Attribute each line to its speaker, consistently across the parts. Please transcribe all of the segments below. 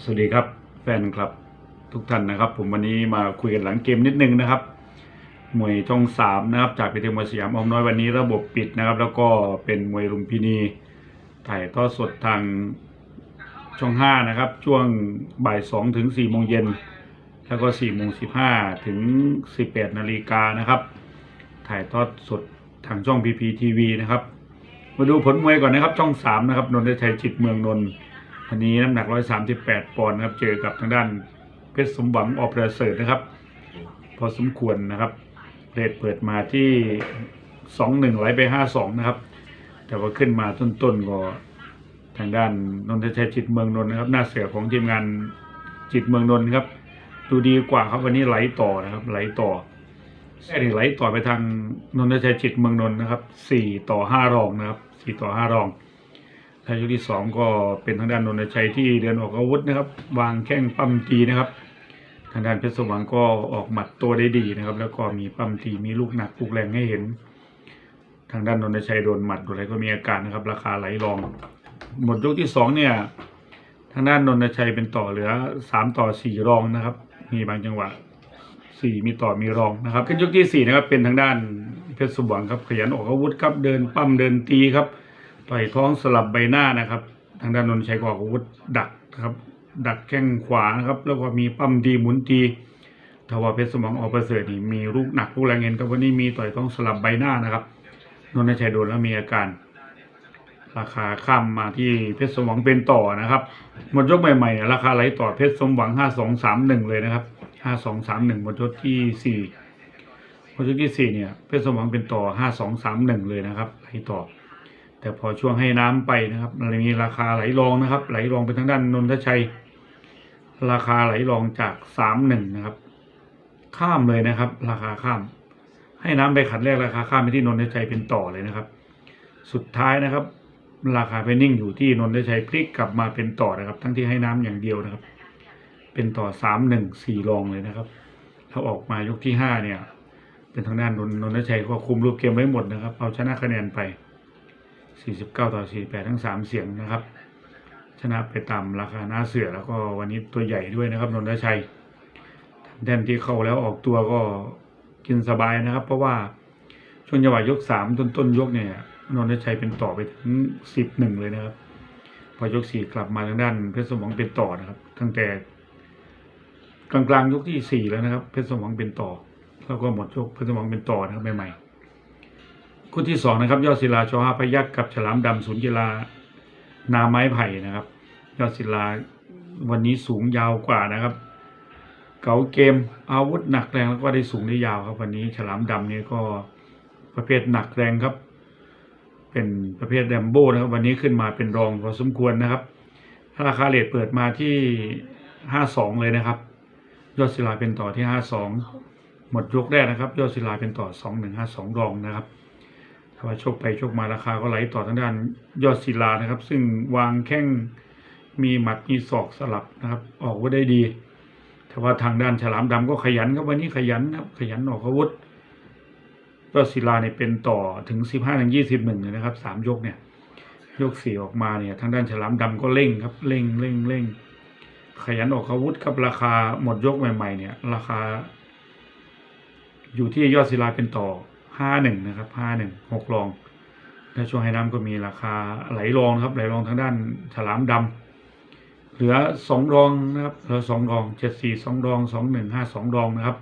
Speaker 1: สวัสดีครับแฟนคลับทุกท่านนะครับ ผมวันนี้มาคุยกันหลังเกมนิดนึงนะครับมวยช่องสามนะครับจากพิธีมวยสยามอมน้อยวันนี้ระบบปิดนะครับ แล้วก็เป็นมวยลุมพินี ถ่ายทอดสดทางช่องห้านะครับ ช่วงบ่ายสองถึงสี่โมงเย็นแล้วก็สี่โมงสิบห้าถึงสิบแปดนาฬิกานะครับ ถ่ายทอดสดทางช่อง PPTV นะครับ มาดูผลมวยก่อนนะครับช่องสามนะครับนนทชัยจิตเมืองนนท์ วันนี้น้ำหนัก 138 ปอนด์นะครับ เจอกับทางด้านเพชรสมหวังออปราเสริฐนะครับ พอสมควรนะครับเรทเปิดมาที่ 2-1ไหลไป 5-2 นะครับ แต่ว่าขึ้นมาต้นๆก็ทางด้านนนทชัยจิตเมืองนนท์นะครับ หน้าเสือของทีมงานจิตเมืองนนท์ครับ ดูดีกว่าครับวันนี้ไหลต่อนะครับ ไหลต่อแค่ไหลต่อไปทางนนทชัยจิตเมืองนนท์นะครับ4ต่อ5รองนะครับ4ต่อ5รอง ทายกที่สองก็เป็นทางด้านนนทชัยที่เดินออกอาวุธนะครับ วางแข้งปั้มตีนะครับ ทางด้านเพชรสมหวังก็ออกหมัดตัวได้ดีนะครับ แล้วก็มีปั้มตีมีลูกหนักลูกแรงให้เห็น ทางด้านนนทชัยโดนหมัดโดนอะไรก็มีอาการนะครับ ราคาไหลรอง หมดยกที่สองเนี่ยทางด้านนนทชัยเป็นต่อเหลือสามต่อสี่รองนะครับ มีบางจังหวะสี่มีต่อมีรองนะครับขึ้นยกที่สี่นะครับเป็นทางด้านเพชรสมหวังครับขยันออกอาวุธครับเดินปั้มเดินตีครับ ต่อยท้องสลับใบหน้านะครับ ทางด้านนนท์ชัยก็ออกอาวุธดักครับดักแข้งขวานะครับ แล้วก็มีปั้มดีหมุนตีทว่าเพชรสมองออกประเสริฐนี่มีลูกหนักลูกแรงเงินครับวันนี้มีต่อยท้องสลับใบหน้านะครับนนท์ชัยโดนแล้วมีอาการ ราคาข้ามมาที่เพชรสมหวังเป็นต่อนะครับหมดยกใหม่ๆราคาไหลต่อเพชรสมหวังห้าสองสามหนึ่งเลยนะครับห้าสองสามหนึ่งหมดยกที่สี่หมดยกที่สี่เนี่ยเพชรสมหวังเป็นต่อห้าสองสามหนึ่งเลยนะครับไหลต่อ แต่พอช่วงให้น้ำไปนะครับมันมีราคาไหลรองนะครับ ไหลรองไปทางด้านนนทชัย ราคาไหลรองจากสามหนึ่งนะครับ ข้ามเลยนะครับ ราคาข้าม ให้น้ำไปขัดแรกราคาข้ามไปที่นนทชัยเป็นต่อเลยนะครับ สุดท้ายนะครับ ราคาไปนิ่งอยู่ที่นนทชัยพลิกกลับมาเป็นต่อนะครับ ทั้งที่ให้น้ำอย่างเดียวนะครับ เป็นต่อสามหนึ่งสี่รองเลยนะครับถ้าออกมายกที่ห้าเนี่ย เป็นทางด้านนนนนทชัยก็คุมรูปเกมไว้หมดนะครับ เอาชนะคะแนนไป 49 ต่อ 48 ทั้ง 3 เสียงนะครับ ชนะไปตามราคาหน้าเสือแล้วก็วันนี้ตัวใหญ่ด้วยนะครับนนทชัยแทนที่เข้าแล้วออกตัวก็กินสบายนะครับ เพราะว่าช่วงจังหวะยก 3 ต้นต้นยกเนี่ยนนทชัยเป็นต่อไปถึง 11 เลยนะครับ พอยก 4 กลับมาทางด้านเพชรสมองเป็นต่อนะครับ ตั้งแต่กลางกลางๆยกที่ 4 แล้วนะครับ เพชรสมองเป็นต่อ แล้วก็หมดยกเพชรสมองเป็นต่อนะครับใหม่ๆ คู่ที่สองนะครับ ยอดศิลาชอห้าพยักกับฉลามดำศูนย์กีฬานาไม้ไผ่นะครับ ยอดศิลาวันนี้สูงยาวกว่านะครับ เก๋าเกมอาวุธหนักแรงแล้วก็ได้สูงได้ยาวครับ วันนี้ฉลามดำนี่ก็ประเภทหนักแรงครับ เป็นประเภทแรมโบ้นะครับ วันนี้ขึ้นมาเป็นรองพอสมควรนะครับราคาเลทเปิดมาที่ห้าสองเลยนะครับ ยอดศิลาเป็นต่อที่ห้าสองหมดยกแรกนะครับ ยอดศิลาเป็นต่อสองหนึ่งห้าสองรองนะครับ ถ้าว่าโชคไปโชคมาราคาก็ไหลต่อทางด้านยอดศิลานะครับ ซึ่งวางแข้งมีหมัดมีศอกสลับนะครับ ออกวุธได้ดี แต่ว่าทางด้านฉลามดำก็ขยันครับวันนี้ขยันครับขยันออกอาวุธยอดศิลาเนี่ยเป็นต่อถึงสิบห้าถึงยี่สิบหนึ่งเลยนะครับสามยกเนี่ยยกสี่ออกมาเนี่ยทางด้านฉลามดำก็เร่งครับเร่งเร่งเร่งขยันออกอาวุธครับราคาหมดยกใหม่ ๆ เนี่ย ราคา อยู่ที่ยอดศิลาเป็นต่อาหนึ่งนะครับห้าหนึ่งหกรองและช่วงให้น้ำก็มีราคาไหลรองครับไหลรองทางด้านฉลามดำเหลือสองรองนะครับเหลือสองรองเจ็ดสี่สองรองสองหนึ่งห้าสองรองนะครับ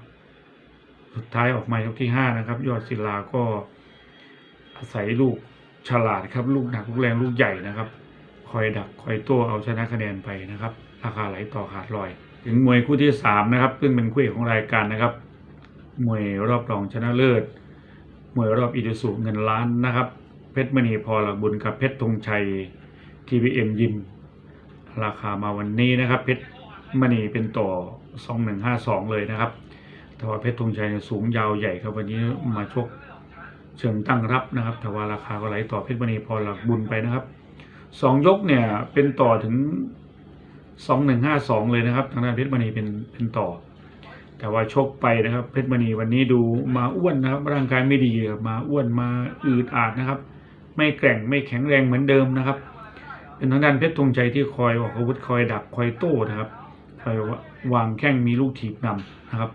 Speaker 1: สุดท้ายออกมายกที่ห้านะครับ ยอดศิลาก็อาศัยลูกฉลาดครับ ลูกหนักลูกแรงลูกใหญ่นะครับ คอยดักคอยโต้เอาชนะคะแนนไปนะครับ ราคาไหลต่อขาดลอย ถึงมวยคู่ที่สามนะครับซึ่งเป็นคู่เอกของรายการนะครับมวยรอบรองชนะเลิศ มวยรอบอีดิสูเงินล้านนะครับ เพชรมณีพอหลักบุญกับเพชรธงชัยทีวีเอ็มยิม ราคามาวันนี้นะครับ เพชรมณีเป็นต่อ 2152 เลยนะครับ แต่ว่าเพชรธงชัยเนี่ยสูงยาวใหญ่ครับวันนี้มาชกเชิงตั้งรับนะครับ แต่ว่าราคาก็ไหลต่อเพชรมณีพอหลักบุญไปนะครับสองยกเนี่ยเป็นต่อถึง 2152 เลยนะครับ ทางด้านเพชรมณีเป็นเป็นต่อ แต่ว่าชกไปนะครับ เพชรมณีวันนี้ดูมาอ้วนนะครับ ร่างกายไม่ดีมาอ้วนมาอืดอาดนะครับ ไม่แกร่งไม่แข็งแรงเหมือนเดิมนะครับเป็นทางด้านเพชรธงชัยที่คอยออกอาวุธคอยดักคอยโต้นะครับคอยวางแข้งมีลูกถีบนำนะครับ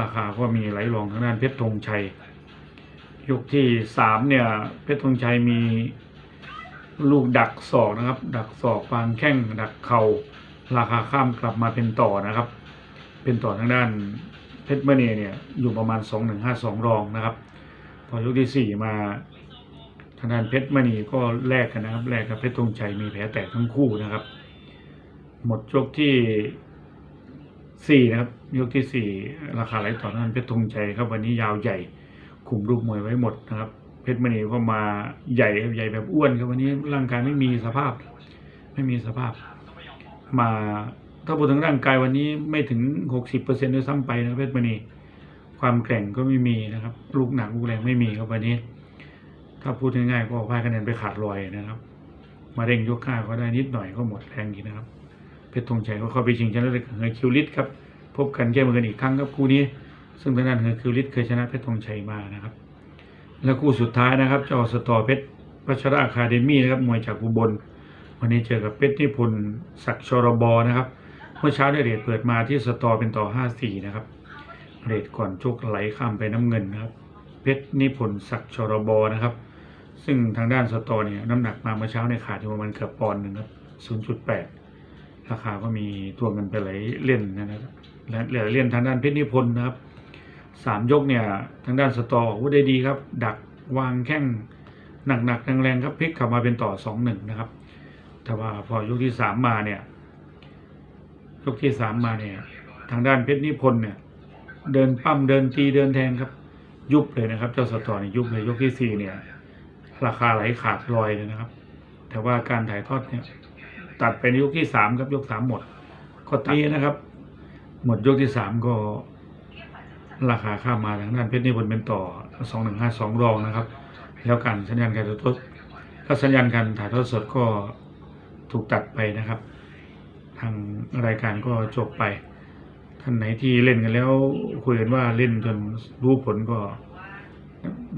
Speaker 1: ราคาก็มีไหลรองทางด้านเพชรธงชัยยกที่สามเนี่ยเพชรธงชัยมีลูกดักศอกนะครับ ดักศอกวางแข้งดักเข่าราคาข้ามกลับมาเป็นต่อนะครับ เป็นต่อทางด้านเพชรเมณีเนี่ยอยู่ประมาณ 2 1 5 2 รองนะครับ พอยกที่ 4 มาทางด้านเพชรมณีก็แลกกันนะครับแลกกับเพชรธงชัยมีแผลแตกทั้งคู่นะครับ หมดยกที่4นะครับยกที่4ราคาไหลต่อทางด้านเพชรธงชัยครับวันนี้ยาวใหญ่คุมรูปมวยไว้หมดนะครับ เพชรมณีก็มาใหญ่ครับใหญ่แบบอ้วนครับวันนี้ร่างกายไม่มีสภาพ ไม่มีสภาพ มา ถ้าพูดถึงร่างกายวันนี้ไม่ถึงหกสิบเปอร์เซ็นต์ด้วยซ้ำไปนะเพชรมณีความแกร่งก็ไม่มีนะครับ ลูกหนักลูกแรงไม่มีครับวันนี้ ถ้าพูดง่ายๆก็พายคะแนนไปขาดลอยนะครับ มาเร่งยกข้าก็ได้นิดหน่อยก็หมดแรงอีกนะครับ เพชรธงชัยก็เข้าไปชิงชนะเลิศกับเฮอร์คิวลิสครับ พบกันแก้มือกันอีกครั้งครับคู่นี้ ซึ่งทางด้านเฮอร์คิวลิสเคยชนะเพชรธงชัยมานะครับ และคู่สุดท้ายนะครับเจ้าสตอเพชรพัชระอะคาเดมี่นะครับมวยจากอุบลวันนี้เจอกับเพชรนิพนธ์ศักดิ์ชรบนะครับ มื่อเช้าได้เรทเปิดมาที่สตอเป็นต่อ 5-4 นะครับ เรทก่อนชกไหลข้ามไปน้ำเงินนะครับ เพชรนิพนธ์ศักดิ์ชรบนะครับ ซึ่งทางด้านสตอเนี่ยน้ำหนักมาเมื่อเช้าในขาดอยู่ประมาณเกือบปอนด์หนึ่งครับ 0.8 ราคาก็มีตัวเงินไปไหลเล่นนะครับและเหลือเล่นทางด้านเพชรนิพนธ์นะครับสามยกเนี่ยทางด้านสตอออกอาได้ดีครับ ดักวางแข้งหนักๆแรงๆครับพลิกกลับมาเป็นต่อ 2-1 นะครับ แต่ว่าพอยกที่สามมาเนี่ย ยกที่สามมาเนี่ย ทางด้านเพชรนิพนธ์เนี่ย เดินปั้มเดินตีเดินแทงครับ ยุบเลยนะครับ เจ้าสตอนี่ยุบเลยยกที่สี่เนี่ย ราคาไหลขาดลอยเลยนะครับ แต่ว่าการถ่ายทอดเนี่ย ตัดไปในยกที่สามครับยกสามหมด ก็ตัดนี้นะครับ หมดยกที่สามก็ ราคาข้ามมาทางด้านเพชรนิพนธ์เป็นต่อสองหนึ่งห้าสองรองนะครับ แล้วการสัญญาณการถ่ายทอดถ้าสัญญาณการถ่ายทอดสดก็ถูกตัดไปนะครับางรายการก็จบไปท่านไหนที่เล่นกันแล้วคุยกันว่าเล่นจนรู้ผลก็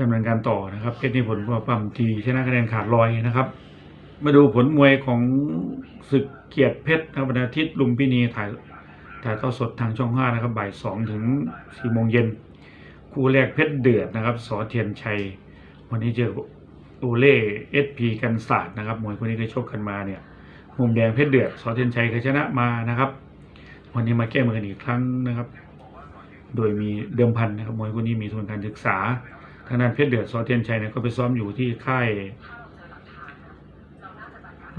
Speaker 1: ดำเนินการต่อนะครับเพชรนิพนธ์ก็ปั้มทีชนะคะแนนขาดลอยนะครับ มาดูผลมวยของศึกเกียรติเพชรนะครับวันอาทิตย์ลุมพินีถ่ายถ่ายทอดสดทางช่อง5นะครับบ่าย2ถึง4โมงเย็นคู่แรกเพชรเดือดนะครับสอเทียนชัย วันนี้เจอโอเล่เอสพีกันศาสตร์นะครับมวยคนนี้เคยชกกันมาเนี่ย มุมแดงเพชรเดือดสอเทียนชัยเคยชนะมานะครับ วันนี้มาแก้มือกันอีกครั้งนะครับ โดยมีเดิมพันนะครับมวยคนนี้มีทุนการศึกษาทางด้านเพชรเดือดสอเทียนชัยเนี่ยก็ไปซ้อมอยู่ที่ค่าย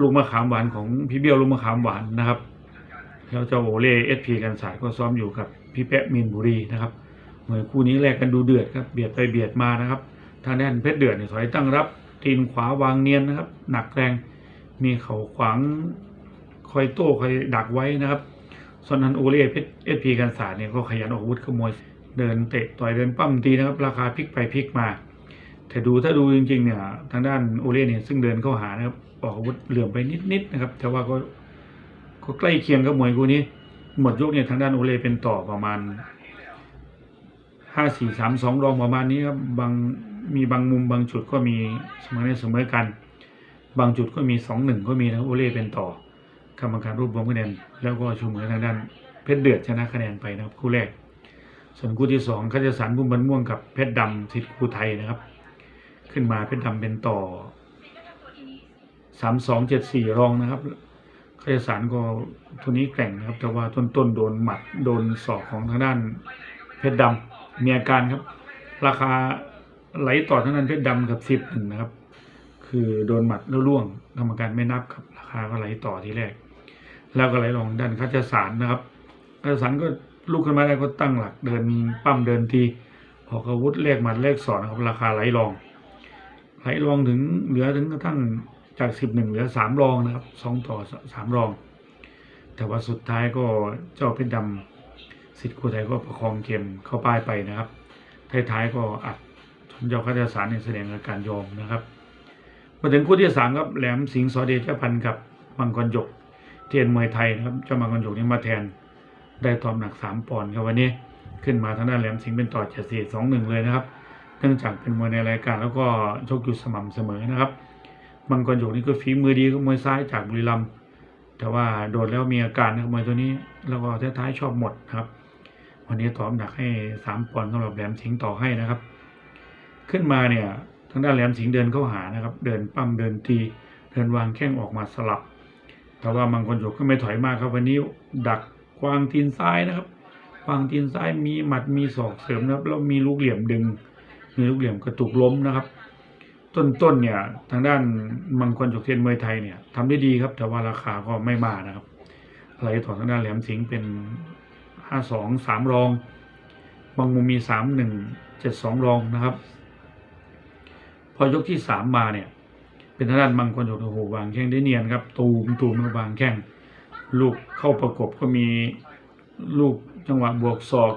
Speaker 1: ลูกมะขามหวานของพี่เบี้ยวลูกมะขามหวานนะครับแล้วเจ้าโอเล่เอสพีกันสายก็ซ้อมอยู่กับพี่แปะมีนบุรีนะครับเหมือนคู่นี้แลกกันดูเดือดครับเบียดไปเบียดมานะครับ ทางด้านเพชรเดือดเนี่ยถอยตั้งรับตีนขวาวางเนียนนะครับ หนักแรง มีเขาขวางคอยโต้คอยดักไว้นะครับ ส่วนทางโอเล่เพชรเอสพีกันสาเนี่ยก็ขยันออกอาวุธขโมยเดินเตะต่อยเดินปั้มตีนะครับ ราคาพลิกไปพลิกมา แต่ดูถ้าดูจริงๆเนี่ยทางด้านโอเล่เนี่ยซึ่งเดินเข้าหานะครับออกอาวุธเหลื่อมไปนิดๆนะครับ แต่ว่าก็ก็ใกล้เคียงกับมวยคู่นี้ หมดยกเนี่ยทางด้านโอเลเป็นต่อประมาณห้าสี่สามสองรองประมาณนี้ครับบางมีบางมุมบางจุดก็มีเสมอเสมอกัน บางจุดก็มีสองหนึ่งก็มีนะโอเล่เป็นต่อกรรมการรวบรวมคะแนนแล้วก็ชูมือทางด้านเพชรเดือดชนะคะแนนไปนะครับคู่แรก ส่วนคู่ที่สองขจสารบุมบันม่วงกับเพชรดำสิทธิ์คูไทยนะครับ ขึ้นมาเพชรดำเป็นต่อสามสองเจ็ดสี่รองนะครับขยสารก็ตัวนี้แกร่งนะครับ แต่ว่าต้นต้นๆโดนหมัดโดนศอกของทางด้านเพชรดำมีอาการครับ ราคาไหลต่อทางด้านเพชรดำกับสิบหนึ่งนะครับ คือโดนหมัดแล้วล่วงกรรมการไม่นับครับ ราคาก็ไหลต่อทีแรก แล้วก็ไหลลงด้านคัจสารนะครับคัจสารก็ลุกขึ้นมาได้ก็ตั้งหลักเดินปั้มเดินทีออกอาวุธเลขหมัดเลขสอนนะครับ ราคาไหลรอง ไหลรองถึงเหลือถึงกระทั่งจากสิบหนึ่งเหลือสามรองนะครับสองต่อสามรอง แต่ว่าสุดท้ายก็เจ้าเพชรดำสิทธิ์คู่ไทยก็ประคองเกมเข้าป้ายไปนะครับท้ายๆก็อัดจนเจ้าข้าราชการเนี่ยแสดงอาการยอมนะครับ มาถึงคู่ที่สามครับแหลมสิงห์สอเดชพันธ์กับมังกรหยกเทียนมวยไทยนะครับเจ้ามังกรหยกนี่มาแทนได้ตอมหนักสามปอนด์ครับวันนี้ขึ้นมาทางด้านแหลมสิงห์เป็นต่อเจ็ดสี่สองหนึ่งเลยนะครับเนื่องจากเป็นมวยในรายการแล้วก็ชกอยู่สม่ำเสมอนะครับมังกรหยกนี่ก็ฝีมือดีก็มวยซ้ายจากบุรีรัมย์แต่ว่าโดนแล้วมีอาการนะครับมวยตัวนี้แล้วก็ท้ายๆชอบหมดนะครับวันนี้ตอน้ำหนักให้สามปอนด์สำหรับแหลมสิงห์ต่อให้นะครับ ขึ้นมาเนี่ยางด้านแหลมสิงเดินเข้าหานะครับ เดินปั้มเดินตีเดินวางแข้งออกมาสลับ แต่ว่ามังกรหยกก็ไม่ถอยมากครับวันนี้ดักกวางตีนซ้ายนะครับกวางตีนซ้ายมีหมัดมีศอกเสริมนะครับแล้วมีลูกเหลี่ยมดึง มีลูกเหลี่ยมกระตุกล้มนะครับ ต้นๆเนี่ยทางด้านมังกรหยกเทียนมวยไทยเนี่ยทำได้ดีครับ แต่ว่าราคาก็ไม่มานะครับไหลต่อทางด้านแหลมสิงเป็นห้าสองสามรอง บางมุมมีสามหนึ่งเจ็ดสองรองนะครับ พอยกที่สามมาเนี่ย เป็นทางด้านมังกรหยกโอ้โหวางแข้งได้เนียนครับ ตูมตูมวางแข้งลูกเข้าประกบก็มีลูกจังหวะบวกศอก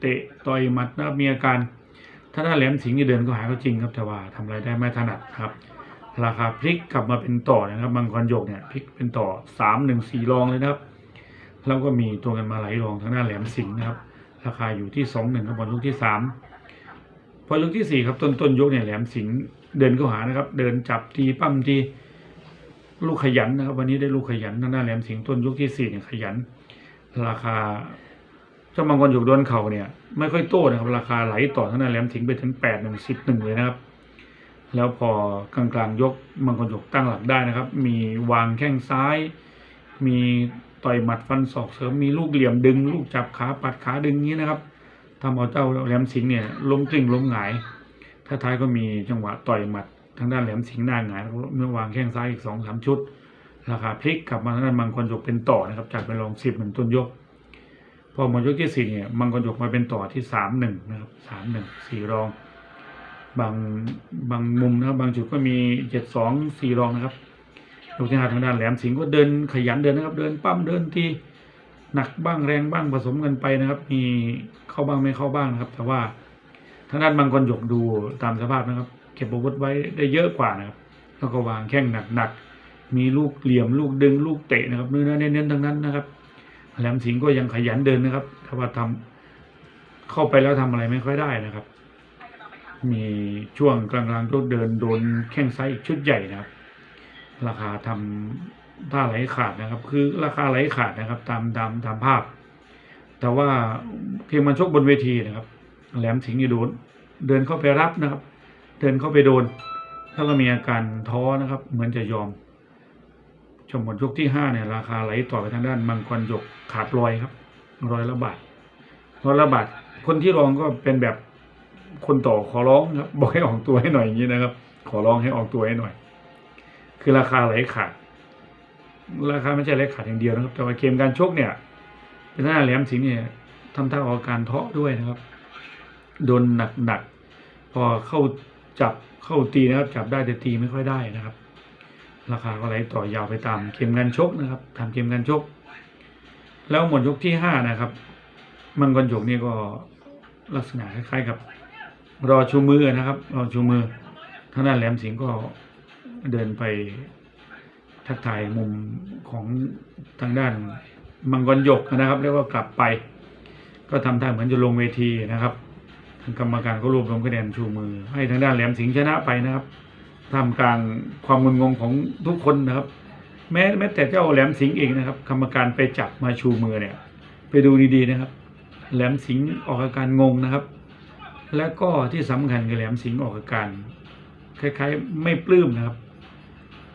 Speaker 1: เตะต่อยหมัดนะมีอาการถ้าด้านแหลมสิงห์นี่เดินก็หาก็จริงครับแต่ว่าทำอะไรได้ไม่ถนัดครับ ราคาพลิกกลับมาเป็นต่อนะครับมังกรหยกเนี่ยพลิกเป็นต่อสามหนึ่งสี่รองเลยนะครับ แล้วก็มีตัวกันมาหลายรองทางด้านแหลมสิงห์นะครับ ราคาอยู่ที่สองหนึ่งครับบอลลูกที่สาม อลูกที่สี่ครับต้นต้นยกเนี่ยแหลมสิงเดินเข้าหานะครับ เดินจับทีปั้มทีลูกขยันนะครับ วันนี้ได้ลูกขยันทางด้านแหลมสิงต้นยกที่สี่เนี่ยขยัน ราคาเจ้ามังกรหยกโดนเข่าเนี่ย ไม่ค่อยโต้นะครับ ราคาไหลต่อทางด้านแหลมสิงไปถึงแปดหนึ่งสิบหนึ่งเลยนะครับ แล้วพอกลางกลางๆยกมังกรหยกตั้งหลักได้นะครับ มีวางแข้งซ้าย มีต่อยหมัดฟันศอกเสริมมีลูกเหลี่ยมดึง ลูกจับขาปัดขาดึงนี้นะครับ ทำเอาเจ้าแหลมสิงห์เนี่ยล้มกลิ้งล้มหงายถ้าท้ายก็มีจังหวะต่อยหมัดทางด้านแหลมสิงห์หน้าหงายแล้วก็เมื่อวางแข้งซ้ายอีกสองสามชุด ราคาพลิกกลับมาทางด้านมังกรหยกเป็นต่อนะครับจากไปลองสิบเหมือนต้นยก พอหมดยกที่สี่เนี่ยมังกรหยกมาเป็นต่อที่สามหนึ่งนะครับสามหนึ่งสี่รอง บางบางมุมนะครับบางจุดก็มีเจ็ดสองสี่รองนะครับยกที่ห้าทางด้านแหลมสิงห์ก็เดินขยันเดินนะครับ เดินปั้มเดินที หนักบ้างแรงบ้างผสมกันไปนะครับ มีเข้าบ้างไม่เข้าบ้างนะครับ แต่ว่าทางด้านมังกรหยกดูตามสภาพนะครับ เก็บอาวุธไว้ได้เยอะกว่านะครับแล้วก็วางแข้งหนักๆมีลูกเหลี่ยมลูกดึงลูกเตะนะครับเนื้อเน้นๆทั้งนั้นนะครับแหลมสิงห์ก็ยังขยันเดินนะครับแต่ว่าทำเข้าไปแล้วทำอะไรไม่ค่อยได้นะครับ มีช่วงกลางๆก็เดินโดนแข้งซ้ายอีกชุดใหญ่นะครับ ราคาทำ ท่าไหลขาดนะครับ คือราคาไหลขาดนะครับ ตามตามตามภาพ แต่ว่าเพียงมันชกบนเวทีนะครับ แหลมสิงห์นี่โดนเดินเข้าไปรับนะครับ เดินเข้าไปโดน แล้วก็มีอาการท้อนะครับ เหมือนจะยอมชมหมดยกที่ห้าเนี่ยราคาไหลต่อไปทางด้านมังกรหยกขาดรอยครับรอยละบาทรอยละบาทคนที่ร้องก็เป็นแบบคนต่อขอร้องครับ บอกให้ออกตัวให้หน่อยอย่างนี้นะครับ ขอร้องให้ออกตัวให้หน่อย คือราคาไหลขาด ราคาไม่ใช่ไหลขาดอย่างเดียวนะครับ แต่ว่าเกมการชกเนี่ย เป็นหน้าแหลมสิงห์เนี่ยทำท่าออกอาการเทาะด้วยนะครับ โดนหนักๆ พอเข้าจับเข้าตีนะครับ จับได้แต่ตีไม่ค่อยได้นะครับ ราคาก็ไหลต่อยาวไปตามเกมการชกนะครับตามเกมการชก แล้วหมดยกที่ห้านะครับ มังกรหยกนี่ก็ลักษณะคล้ายๆกับ รอชูมือนะครับ รอชูมือทางด้านแหลมสิงห์ก็เดินไป ทักทายมุมของทางด้านมังกรหยกนะครับแล้วก็กลับไป ก็ทำท่าเหมือนจะลงเวทีนะครับทางกรรมการก็รวบรวมคะแนนชูมือ ให้ทางด้านแหลมสิงห์ชนะไปนะครับท่ามกลางความงุนงงของทุกคนนะครับ แม้แม้แต่เจ้าแหลมสิงห์เองนะครับ กรรมการไปจับมาชูมือเนี่ย ไปดูดีๆนะครับ แหลมสิงห์ออกอาการงงนะครับ และก็ที่สำคัญคือแหลมสิงห์ออกอาการ คล้าย ๆ ไม่ปลื้มนะครับ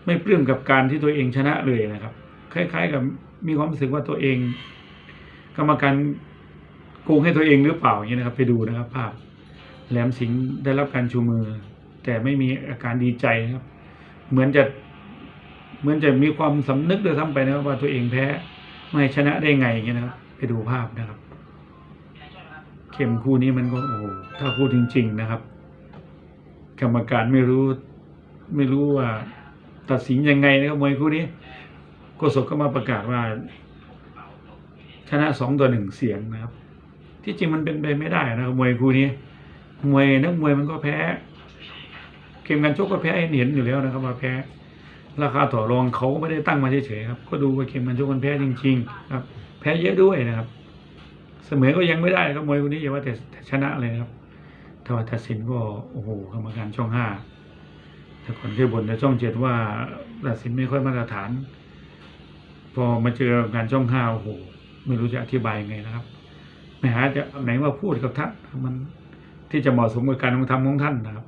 Speaker 1: ไม่ปลื้มกับการที่ตัวเองชนะเลยนะครับ คล้าย ๆ กับมีความรู้สึกว่าตัวเอง กรรมการโกงให้ตัวเองหรือเปล่าอย่างนี้นะครับ ไปดูนะครับ ภาพแหลมสิงห์ได้รับการชูมือ แต่ไม่มีอาการดีใจครับ เหมือนจะเหมือนจะมีความสำนึกด้วยซ้ำไปนะครับว่าตัวเองแพ้ไม่ชนะได้ไงอย่างเงี้นะครับ ไปดูภาพนะครับ เข็มคู่นี้มันก็โอ้โหถ้าพูดจริง ๆนะครับ กรรมการไม่รู้ไม่รู้ว่า ตัดสินยังไงนะครับมวยคู่นี้โกศกก็มาประกาศว่า ชนะสองต่อหนึ่งเสียงนะครับ ที่จริงมันเป็นไปไม่ได้นะครับมวยคู่นี้ มวยนักมวยมันก็แพ้เกมการชกก็แพ้ให้เห็นอยู่แล้วนะครับว่าแพ้ราคาต่อรองเขาก็ไม่ได้ตั้งมาเฉยๆครับ ก็ดูว่าเกมการชกมันแพ้จริง ๆ ครับ แพ้เยอะด้วยนะครับ เสมอก็ยังไม่ได้ครับมวยคู่นี้อย่าว่าแต่แต่ชนะเลยนะครับถ้าว่าตัดสินก็โอ้โหกรรมการช่องห้า แต่ก่อนเคยบ่นในช่องเจ็ดว่าตัดสินไม่ค่อยมาตรฐาน พอมาเจองานช่องห้าโอ้โหไม่รู้จะอธิบายยังไงนะครับไม่หาจะไหนมาพูดกับท่านมันที่จะเหมาะสมกับการกระทำของท่านนะครับ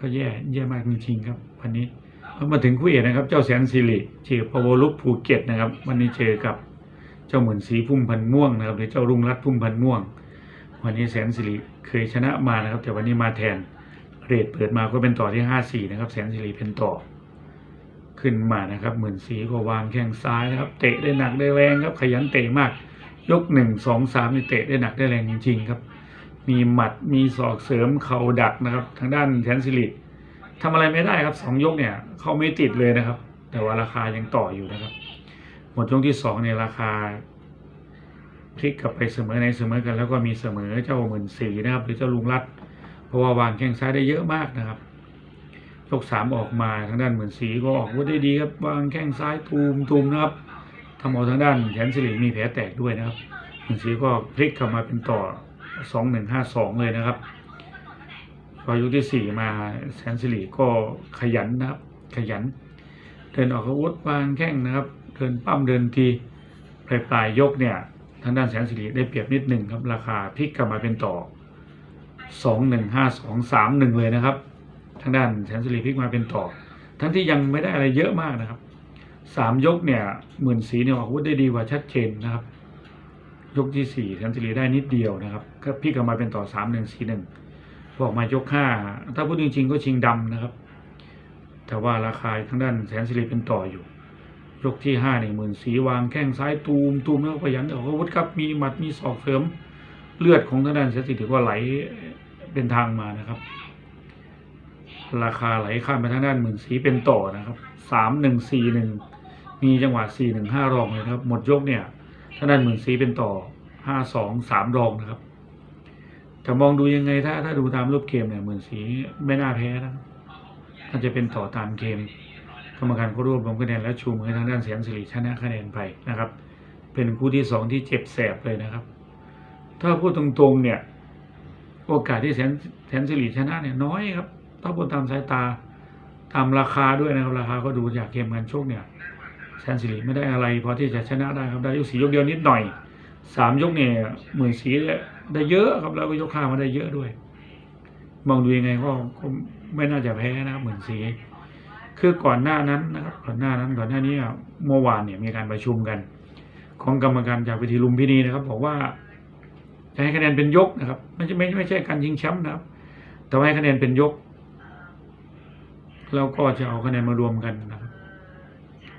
Speaker 1: ก็แย่แย่มากจริงๆครับ วันนี้เรามาถึงคู่เอกนะครับ เจ้าแสนสิริเจอพาวลุปภูเก็ตนะครับ วันนี้เจอกับเจ้าเหมือนสีพุ่มพันม่วงนะครับหรือเจ้ารุ่งรัตพุ่มพันม่วง วันนี้แสนสิริเคยชนะมานะครับ แต่วันนี้มาแทน เรทเปิดมาก็เป็นต่อที่ห้าสี่นะครับ แสนสิริเป็นต่อ ขึ้นมานะครับเหมือนสีก็วางแข้งซ้ายนะครับ เตะได้หนักได้แรงครับ ขยันเตะมาก ยกหนึ่งสองสามนี่เตะได้หนักได้แรงจริงๆครับ มีหมัดมีศอกเสริมเข่าดักนะครับ ทางด้านแสนสิริทำอะไรไม่ได้ครับสองยกเนี่ยเขาไม่ติดเลยนะครับ แต่ว่าราคายังต่ออยู่นะครับ หมดยกที่สองเนี่ยราคาพลิกกลับไปเสมอในเสมอกันแล้วก็มีเสมอเจ้าหมื่นสีนะครับ หรือเจ้าลุงรัตน์ เพราะว่าวางแข้งซ้ายได้เยอะมากนะครับยกสามออกมาทางด้านเหมือนสีก็ออกวุธได้ดีครับวางแข้งซ้ายตูมตูมนะครับทำเอาทางด้านแขนสิริมีแผลแตกด้วยนะครับเหมือนสีก็พลิกกลับมาเป็นต่อสองหนึ่งห้าสองเลยนะครับพอยกที่สี่มาแสนสิริก็ขยันนะครับ ขยัน เดินออกอาวุธวางแข้งนะครับ เดินปั้มเดินทีปลายปลายๆยกเนี่ยทางด้านแสนสิริได้เปรียบนิดหนึ่งครับราคาพลิกกลับมาเป็นต่อ สองหนึ่งห้าสองสามหนึ่งเลยนะครับ ทางด้านแสนสิริพลิกมาเป็นต่อ ทั้งที่ยังไม่ได้อะไรเยอะมากนะครับสามยกเนี่ยหมื่นสีเนี่ยออกวุธได้ดีกว่าชัดเจนนะครับ ยกที่สี่แสนสิริได้นิดเดียวนะครับก็พลิกกลับมาเป็นต่อสามหนึ่งสี่หนึ่งพอกมายกห้าถ้าพูดจริงๆก็ชิงดำนะครับ แต่ว่าราคาทางด้านแสนสิริเป็นต่ออยู่ ยกที่ห้าหนึ่งหมื่นสีวางแข้งซ้ายตูมตูมแล้วก็ยันออกอาวุธครับมีหมัดมีศอกเสริม เลือดของทางด้านแสนสิริก็ไหลเป็นทางมานะครับ ราคาไหลข้ามไปทางด้านหมื่นสีเป็นต่อนะครับสามหนึ่งสี่หนึ่งมีจังหวะสี่หนึ่งห้ารองเลยครับ หมดยกเนี่ยทางด้านหมื่นสีเป็นต่อห้าสองสามรองนะครับแต่มองดูยังไงถ้าถ้าดูตามรูปเกมเนี่ยหมื่นสีไม่น่าแพ้นะน่าจะเป็นต่อตามเกมกรรมการก็รวบรวมคะแนนและชูมือทางด้านเสียงสิริชนะคะแนนไปนะครับ เป็นคู่ที่สองที่เจ็บแสบเลยนะครับ ถ้าพูดตรงๆเนี่ย โอกาสที่แสนแสนสิริชนะเนี่ยน้อยครับ ถ้าพูดตามสายตาตามราคาด้วยนะครับ ราคาก็ดูจากเกมการชกเนี่ยแสนสิริไม่ได้อะไรพอที่จะชนะได้ครับได้ยกสียกเดียวนิดหน่อยสามยกเนี่ยหมื่นสีได้เยอะครับแล้วก็ยกข้ามาได้เยอะด้วย มองดูยังไงก็ก็ไม่น่าจะแพ้นะครับหมื่นสีคือก่อนหน้านั้นนะครับก่อนหน้านั้นก่อนหน้านี้อะเมื่อวานเนี่ยมีการประชุมกัน ของกรรมการจากเวทีลุมพินีนะครับ บอกว่า จะให้คะแนนเป็นยกนะครับ ไม่ใช่ไม่ไม่ใช่การชิงแชมป์นะครับ แต่ให้คะแนนเป็นยก แล้วก็จะเอาคะแนนมารวมกันนะครับ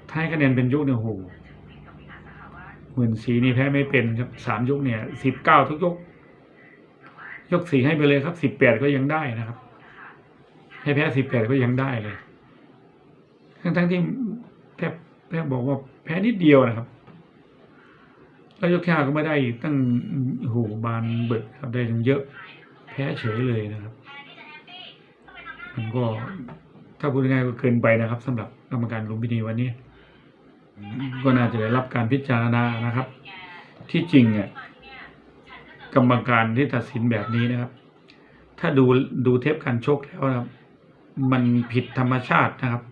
Speaker 1: ถ้าให้คะแนนเป็นยกเนี่ยโหหมื่นสีนี่แพ้ไม่เป็นครับสามยกเนี่ยสิบเก้าทุกยก ยกสี่ให้ไปเลยครับสิบแปดก็ยังได้นะครับ ให้แพ้สิบแปดก็ยังได้เลย ทั้งทั้งที่แพ้แพ้บอกว่าแพ้นิดเดียวนะครับ แล้วยกแค่ก็ไม่ได้ตั้งโหบานเบิดครับได้ถึงเยอะ แพ้เฉยเลยนะครับ มันก็ถ้าพูดง่ายๆก็เกินไปนะครับสำหรับกรรมการลุมพินีวันนี้ ก็น่าจะได้รับการพิจารณานะครับ ที่จริงเนี่ยกรรมการที่ตัดสินแบบนี้นะครับ ถ้าดูดูเทปการชกแล้วนะครับ มันผิดธรรมชาตินะครับ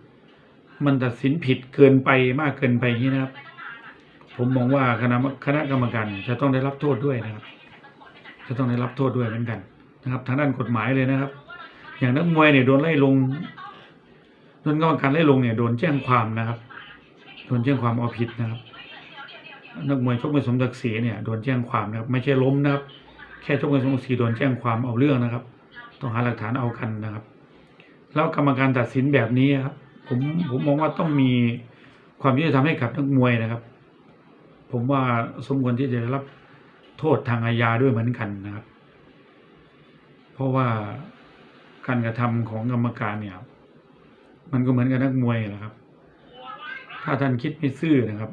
Speaker 1: มันตัดสินผิดเกินไปมากเกินไปนี้นะครับ ผมมองว่าคณะคณะกรรมการจะต้องได้รับโทษด้วยนะครับ จะต้องได้รับโทษด้วยเหมือนกันนะครับ ทางด้านกฎหมายเลยนะครับ อย่างนักมวยเนี่ยโดนไล่ลงโดนกรรมการไล่ลงเนี่ยโดนแจ้งความนะครับ โดนแจ้งความเอาผิดนะครับ นักมวยชกมวยสมศักดิ์ศรีเนี่ยโดนแจ้งความนะครับ ไม่ใช่ล้มนะครับ แค่ชกมวยสมศักดิ์ศรีโดนแจ้งความเอาเรื่องนะครับ ต้องหาหลักฐานเอากันนะครับ แล้วกรรมการตัดสินแบบนี้ครับ ผมผมมองว่าต้องมีความยุติธรรมให้กับนักมวยนะครับ ผมว่าสมควรที่จะรับโทษทางอาญาด้วยเหมือนกันนะครับ เพราะว่าการกระทำของกรรมการเนี่ย มันก็เหมือนกับนักมวยแหละครับ ถ้าท่านคิดไม่ซื่อนะครับ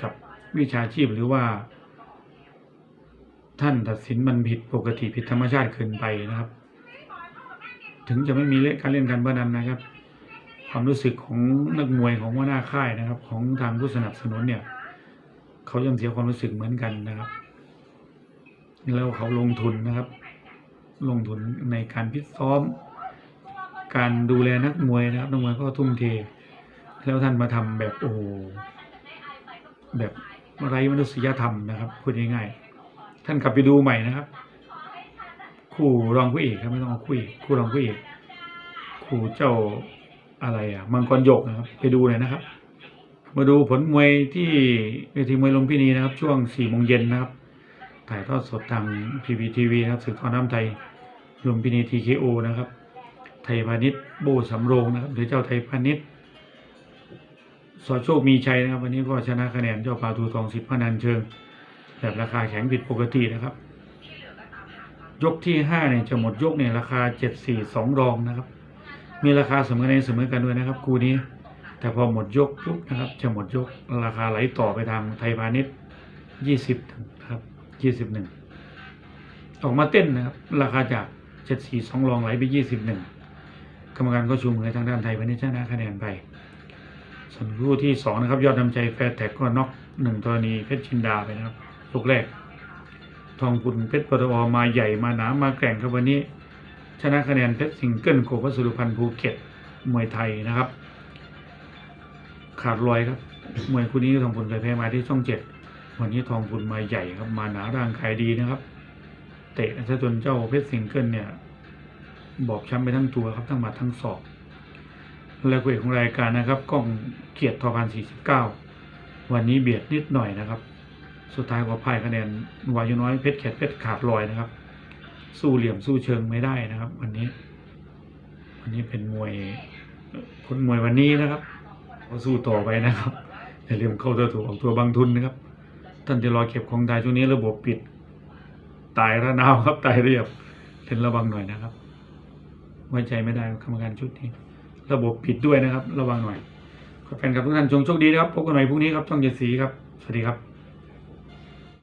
Speaker 1: กับวิชาชีพหรือว่า ท่านตัดสินมันผิดปกติผิดธรรมชาติเกินไปนะครับ ถึงจะไม่มีเล่นการเล่นการพนันนะครับ ความรู้สึกของนักมวยของหัวหน้าค่ายนะครับ ของทางผู้สนับสนุนเนี่ย เขาย่อมเสียความรู้สึกเหมือนกันนะครับ แล้วเขาลงทุนนะครับ ลงทุนในการพิซ้อม การดูแลนักมวยนะครับนักมวยก็ทุ่มเท แล้วท่านมาทำแบบโอ้แบบไร้มนุษยธรรมนะครับพูดง่ายๆท่านกลับไปดูใหม่นะครับ คู่รองผู้เอกครับไม่ต้องเอาคู่เอกคู่รองผู้เอกคู่เจ้าอะไรอะมังกรหยกนะครับ ไปดูหน่อยนะครับ มาดูผลมวยที่เวทีมวยลุมพินีนะครับ ช่วงสี่โมงเย็นนะครับ ถ่ายทอดสดทางพีพีทีวีนะครับสื่อทอดน้ำไทยลุมพินีทีเคโอนะครับ ไทยพาณิชย์โบสำโรงนะครับ หรือเจ้าไทยพาณิชย์สอโชคมีชัยนะครับ วันนี้ก็ชนะคะแนนเจ้าปาทูทองสิบพนันเชิง แบบราคาแข็งผิดปกตินะครับ ยกที่ห้าเนี่ยจะหมดยกเนี่ยราคาเจ็ดสี่สองรองนะครับ มีราคาเสมอกันเสมอกันด้วยนะครับ คู่นี้ แต่พอหมดยกปุ๊บนะครับ จะหมดยกราคาไหลต่อไปทางไทยพาณิชย์ยี่สิบนะครับยี่สิบหนึ่งออกมาเต้นนะครับ ราคาจากเจ็ดสี่สองรองไหลไปยี่สิบหนึ่งกรรมการก็ชูมือทางด้านไทยพาณิชย์ชนะคะแนนไปส่วนคู่ที่สองนะครับ ยอดนำใจแฟร์แท็กก็น็อกหนึ่งกรณีเพชรชินดาไปนะครับยกแรก ทองคุณเพชรปตอมาใหญ่มาหนามาแกร่งครับวันนี้ ชนะคะแนนเพชรสิงเกิลโกวัสดุพันธ์ภูเก็ตมวยไทยนะครับ ขาดลอยครับมวยคู่นี้ทองคุณเคยแพ้มาที่ช่องเจ็ดวันนี้ทองคุณมาใหญ่ครับ มาหนาร่างกายดีนะครับ เตะซะจนเจ้าเพชรสิงเกิลเนี่ย บอบช้ำไปทั้งตัวครับทั้งหมัดทั้งศอกและคู่เอกของรายการนะครับกล้องเกียรติทอพันสี่สิบเก้าวันนี้เบียดนิดหน่อยนะครับ สุดท้ายก็พ่ายคะแนนวายุน้อยเพชรแขกเพชรขาดลอยนะครับ สู้เหลี่ยมสู้เชิงไม่ได้นะครับ วันนี้ วันนี้เป็นมวยผลมวยวันนี้นะครับ ก็สู้ต่อไปนะครับอย่าลืมเข้าตัวถูกของตัวบางทุนนะครับ ท่านจะรอเก็บของตายช่วงนี้ระบบปิด ตายระนาวครับตายเรียบเล่นระวังหน่อยนะครับไว้ใจไม่ได้กรรมการชุดนี้ ระบบปิดด้วยนะครับ ระวังหน่อยขอแฟนครับทุกท่านจงโชคดีนะครับพบกันใหม่พรุ่งนี้ครับช่องเจ็ดสีครับ สวัสดีครับ